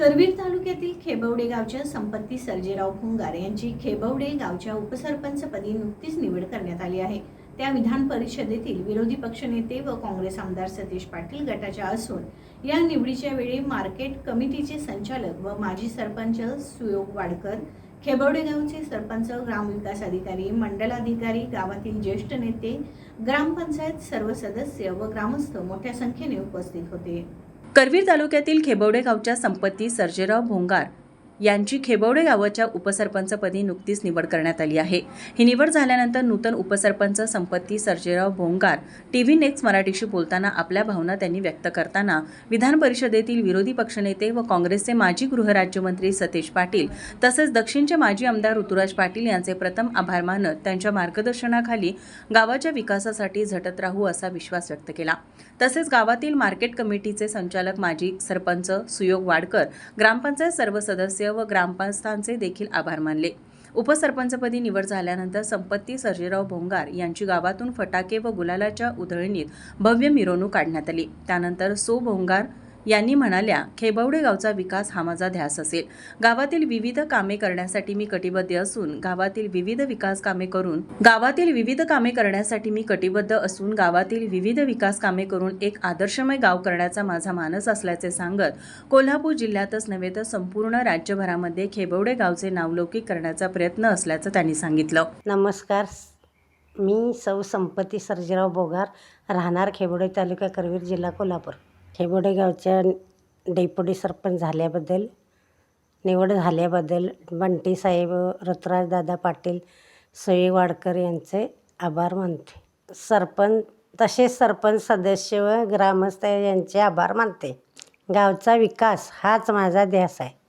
करवीर तालुक्यातील खेबवडे गावच्या संपत्ती सर्जेराव भुंगार यांची खेबवडे गावच्या उपसरपंचपदी नुकतीच निवड करण्यात आली आहे. त्या विधान परिषदेतील विरोधी पक्षनेते व काँग्रेस आमदार सतीश पाटील गटाच्या असून या निवडीच्या वेळी मार्केट कमिटीचे संचालक व माजी सरपंच सुयोग वाडकर खेबवडे गावचे सरपंच ग्रामविकास अधिकारी मंडलाधिकारी गावातील ज्येष्ठ नेते ग्रामपंचायत सर्व सदस्य व ग्रामस्थ मोठ्या संख्येने उपस्थित होते. करवीर तालुक्यातील खेबवडे गावच्या संपत्ती सर्जेराव भोंगार यांची खेबवडे गावाच्या उपसरपंचपदी नुकतीच निवड करण्यात आली आहे. ही निवड झाल्यानंतर नूतन उपसरपंच संपत्ती सर्जेराव भोंगार टीव्ही नेक्स्ट मराठीशी बोलताना आपल्या भावना त्यांनी व्यक्त करताना विधान परिषदेतील विरोधी पक्षनेते व काँग्रेसचे माजी गृहराज्यमंत्री सतेश पाटील तसेच दक्षिणचे माजी आमदार ऋतुराज पाटील यांचे प्रथम आभार मानत त्यांच्या मार्गदर्शनाखाली गावाच्या विकासासाठी झटत राहू असा विश्वास व्यक्त केला. तसेच गावातील मार्केट कमिटीचे संचालक माजी सरपंच सुयोग वाडकर ग्रामपंचायत सर्व सदस्य व ग्रामपंस्थांचे देखील आभार मानले. उपसरपंचपदी निवड झाल्यानंतर संपत्ती सर्जेराव भोंगार यांची गावातून फटाके व गुलालाच्या उधळणीत भव्य मिरवणूक काढण्यात आली. त्यानंतर सो भोंगार यांनी म्हणाल्या खेबवडे गावचा विकास हा माझा ध्यास असेल. गावातील विविध कामे करण्यासाठी मी कटिबद्ध असून गावातील विविध विकास कामे करून गावातील विविध कामे करण्यासाठी मी कटिबद्ध असून गावातील विविध विकास कामे करून एक आदर्शमय गाव करण्याचा माझा मानस असल्याचे सांगत कोल्हापूर जिल्ह्यातच नव्हे तर संपूर्ण राज्यभरामध्ये खेबवडे गावचे नावलौकिक करण्याचा प्रयत्न असल्याचं त्यांनी सांगितलं. नमस्कार. मी सौ संपत्ती सर्जेराव बोगार राहणार खेबोडे तालुका करवीर जिल्हा कोल्हापूर. खेबोडे गावच्या सरपंच झाल्याबद्दल निवड झाल्याबद्दल बंटी साहेब पाटील सई वाडकर यांचे आभार मानते. सरपंच तसेच सरपंच सदस्य व ग्रामस्थ यांचे आभार मानते. गावचा विकास हाच माझा ध्यास आहे.